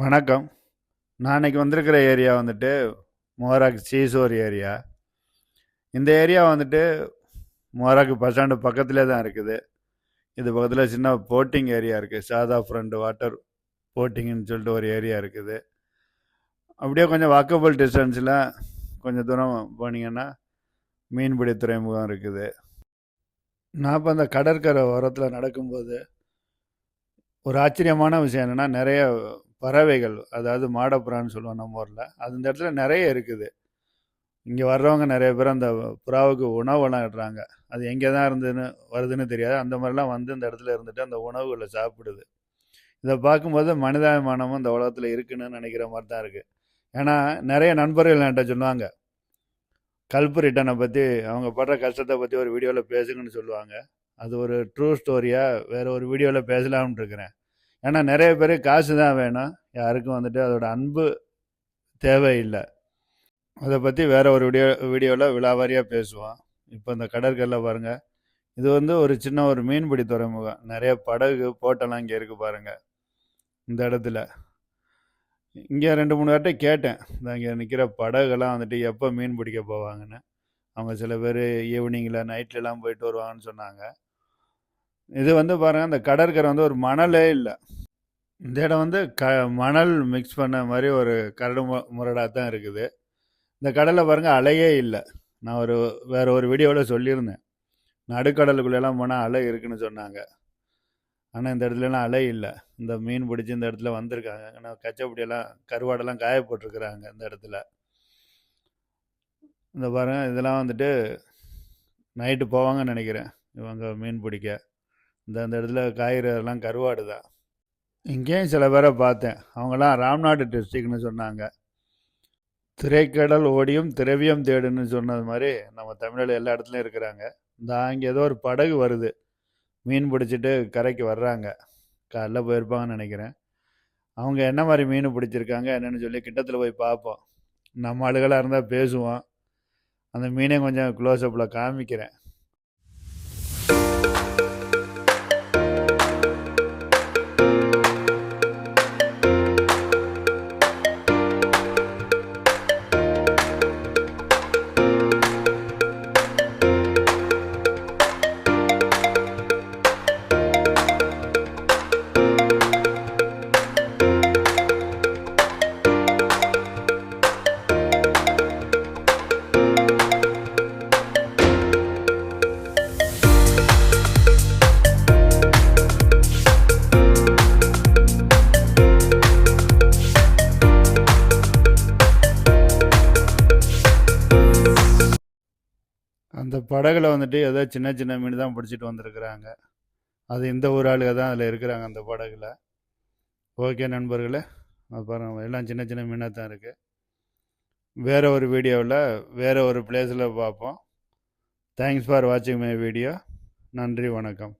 வணக்கம். நான் இன்றைக்கி வந்திருக்கிற ஏரியா வந்துட்டு மோராக் சீசோர் ஏரியா இந்த ஏரியா வந்துட்டு மோராக்கு பஸ் ஸ்டாண்டு பக்கத்துலேயே தான் இருக்குது. இது பக்கத்தில் சின்ன போட்டிங் ஏரியா இருக்குது சாதா ஃப்ரண்ட் வாட்டர் போட்டிங்னு சொல்லிட்டு ஒரு ஏரியா இருக்குது. அப்படியே கொஞ்சம் வாக்கபிள் டிஸ்டன்ஸில் கொஞ்சம் தூரம் போனீங்கன்னா மீன்பிடி துறைமுகம் இருக்குது. நான் இப்போ அந்த கடற்கரை ஓரத்தில் நடக்கும்போது ஒரு ஆச்சரியமான விஷயம் என்னென்னா நிறைய பறவைகள் அதாவது மாடப்புறான்னு சொல்லுவோம் நம்ம ஊரில். அது இந்த இடத்துல நிறைய இருக்குது. இங்கே வர்றவங்க நிறைய பேர் அந்த புறாவுக்கு உணவெல்லாம் இடுறாங்க அது எங்கே தான் இருந்துன்னு வருதுன்னு தெரியாது. அந்த மாதிரிலாம் வந்து இந்த இடத்துல இருந்துட்டு அந்த உணவுகளை சாப்பிடுது. இதை பார்க்கும்போது மனிதாபிமானமும் இந்த உலகத்தில் இருக்குன்னு நினைக்கிற மாதிரி தான் இருக்குது ஏன்னா நிறைய நண்பர்கள் என்கிட்ட சொல்லுவாங்க. கல்பு ரிட்டனை பற்றி அவங்க படுற கஷ்டத்தை பற்றி ஒரு வீடியோவில் பேசுங்கன்னு சொல்லுவாங்க. அது ஒரு ட்ரூ ஸ்டோரியாக வேறு ஒரு வீடியோவில் பேசலாம்னு இருக்கிறேன். ஏன்னா நிறைய பேர் காசு தான் வேணும். யாருக்கும் வந்துட்டு அதோட அன்பு தேவையில்லை. அதை பற்றி வேறு ஒரு வீடியோ வீடியோவில் விழாவாரியாக பேசுவோம். இப்போ இந்த கடற்கரையில் பாருங்கள் இது வந்து ஒரு சின்ன ஒரு மீன்பிடி துறைமுகம். நிறைய படகு போட்டெல்லாம் இங்கே இருக்குது பாருங்கள் இந்த இடத்துல. இங்கே ரெண்டு மூணு பேர்கிட்ட கேட்டேன். இந்த இங்கே நிற்கிற படகுலாம் வந்துட்டு எப்போ மீன் பிடிக்க போவாங்கன்னு? அவங்க சில பேர் ஈவினிங்கில் நைட்லலாம் போயிட்டு வருவாங்கன்னு சொன்னாங்க. இது வந்து பாருங்கள் அந்த கடற்கரை வந்து ஒரு மணலே இல்லை. இந்த இடம் வந்து க மணல் மிக்ஸ் பண்ண மாதிரி ஒரு கரடு மு முரடாக தான் இருக்குது. இந்த கடலில் பாருங்கள் அலையே இல்லை. நான் ஒரு வேறு ஒரு வீடியோவில் சொல்லியிருந்தேன். நடுக்கடலுக்குள்ளெல்லாம் போனால் அலை இருக்குன்னு சொன்னாங்க. ஆனால் இந்த இடத்துலலாம் அலை இல்லை. இந்த மீன் பிடிச்சி இந்த இடத்துல வந்திருக்காங்க. ஆனால் கச்சப்படியெல்லாம் கருவாடெல்லாம் காய போட்டிருக்கிறாங்க இந்த இடத்துல. இந்த பாருங்கள் இதெல்லாம் வந்துட்டு நைட்டு போவாங்கன்னு நினைக்கிறேன் இவங்க மீன் பிடிக்க. இந்த அந்த இடத்துல காய்கறிலாம் கருவாடு தான் இங்கேயும் சில பேரை பார்த்தேன். அவங்களாம் ராம்நாடு டிஸ்ட்ரிக்ட்னு சொன்னாங்க. திரைக்கடல் ஓடியும் திரவியம் தேடுன்னு சொன்னது மாதிரி நம்ம தமிழில் எல்லா இடத்துலையும் இருக்கிறாங்க. இந்த அங்கே ஏதோ ஒரு படகு வருது. மீன் பிடிச்சிட்டு கரைக்கு வர்றாங்க. காலைல போயிருப்பாங்கன்னு நினைக்கிறேன். அவங்க என்ன மாதிரி மீன் பிடிச்சிருக்காங்க என்னென்னு சொல்லி கிட்டத்தில் போய் பார்ப்போம். நம்ம ஆளுகளாக இருந்தால் பேசுவோம். அந்த மீனையும் கொஞ்சம் க்ளோஸ்அப்பில் காமிக்கிறேன். அந்த படகுல வந்துட்டு ஏதோ சின்ன சின்ன மீன் தான் பிடிச்சிட்டு வந்திருக்கிறாங்க. அது இந்த ஊர் ஆளுக தான் அதில் இருக்கிறாங்க அந்த படகுல. ஓகே நண்பர்களே அப்புறம் எல்லாம் சின்ன சின்ன மீனாக தான் இருக்குது வேறு ஒரு வீடியோவில் வேறு ஒரு பிளேஸில் பார்ப்போம். தேங்க்ஸ் ஃபார் வாட்சிங் மை வீடியோ நன்றி வணக்கம்.